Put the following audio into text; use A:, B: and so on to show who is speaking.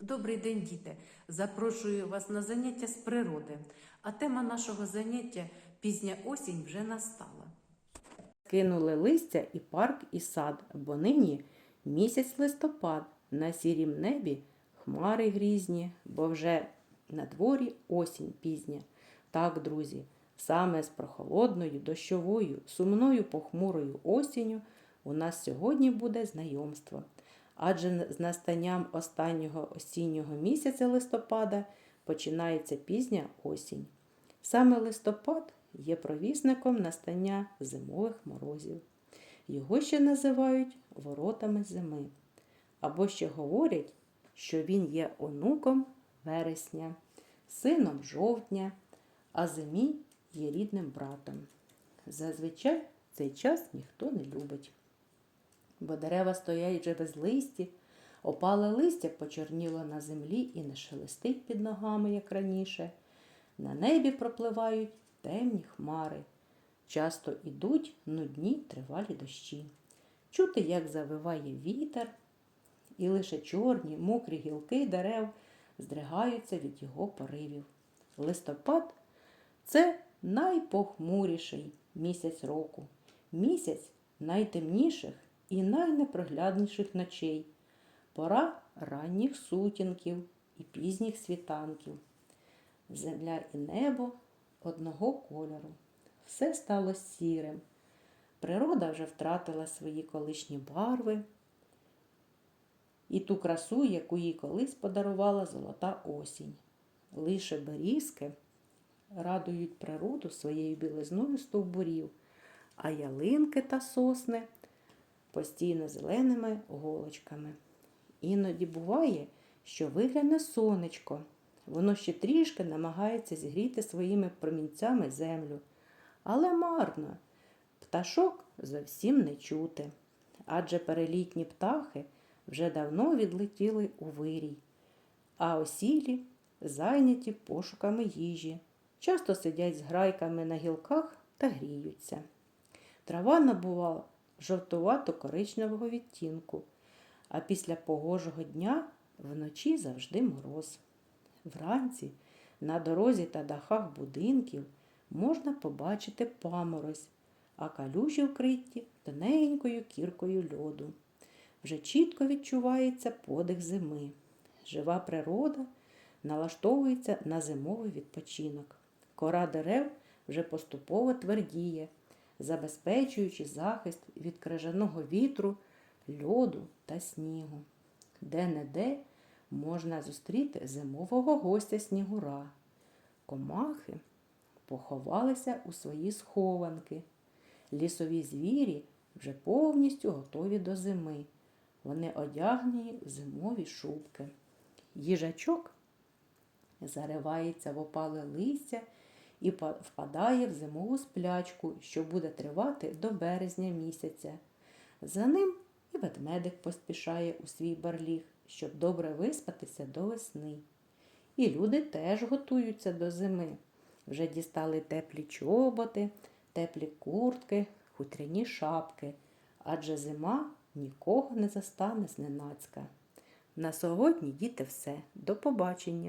A: Добрий день, діти! Запрошую вас на заняття з природи. А тема нашого заняття пізня осінь вже настала.
B: Кинули листя і парк, і сад, бо нині місяць листопад, на сірім небі хмари грізні, бо вже на дворі осінь пізня. Так, друзі, саме з прохолодною, дощовою, сумною похмурою осінню у нас сьогодні буде знайомство. Адже з настанням останнього осіннього місяця листопада починається пізня осінь. Саме листопад є провісником настання зимових морозів. Його ще називають воротами зими. Або ще говорять, що він є онуком вересня, сином жовтня, а зимі є рідним братом. Зазвичай цей час ніхто не любить. Бо дерева стоять вже без листі, опале листя почорніло на землі і не шелестить під ногами, як раніше. На небі пропливають темні хмари. Часто ідуть нудні тривалі дощі. Чути, як завиває вітер, і лише чорні, мокрі гілки дерев здригаються від його поривів. Листопад це найпохмуріший місяць року, місяць найтемніших і найнепроглядніших ночей, пора ранніх сутінків і пізніх світанків. Земля і небо одного кольору. Все стало сірим. Природа вже втратила свої колишні барви і ту красу, яку їй колись подарувала золота осінь. Лише берізки радують природу своєю білизною стовбурів, а ялинки та сосни постійно зеленими голочками. Іноді буває, що вигляне сонечко. Воно ще трішки намагається зігріти своїми промінцями землю. Але марно, пташок зовсім не чути. Адже перелітні птахи вже давно відлетіли у вирій, а осілі зайняті пошуками їжі, часто сидять з грайками на гілках та гріються. Трава набувала жовтувато коричневого відтінку, а після погожого дня вночі завжди мороз. Вранці на дорозі та дахах будинків можна побачити паморозь, а калюжі вкриті тоненькою кіркою льоду. Вже чітко відчувається подих зими. Жива природа налаштовується на зимовий відпочинок. Кора дерев вже поступово твердіє, забезпечуючи захист від крижаного вітру, льоду та снігу. Де-не-де можна зустріти зимового гостя снігура. Комахи поховалися у свої схованки. Лісові звірі вже повністю готові до зими. Вони одягнені в зимові шубки. Їжачок заривається в опале листя і впадає в зимову сплячку, що буде тривати до березня місяця. За ним і ведмедик поспішає у свій барліг, щоб добре виспатися до весни. І люди теж готуються до зими. Вже дістали теплі чоботи, теплі куртки, хутряні шапки, адже зима нікого не застане зненацька. На сьогодні, діти, все. До побачення!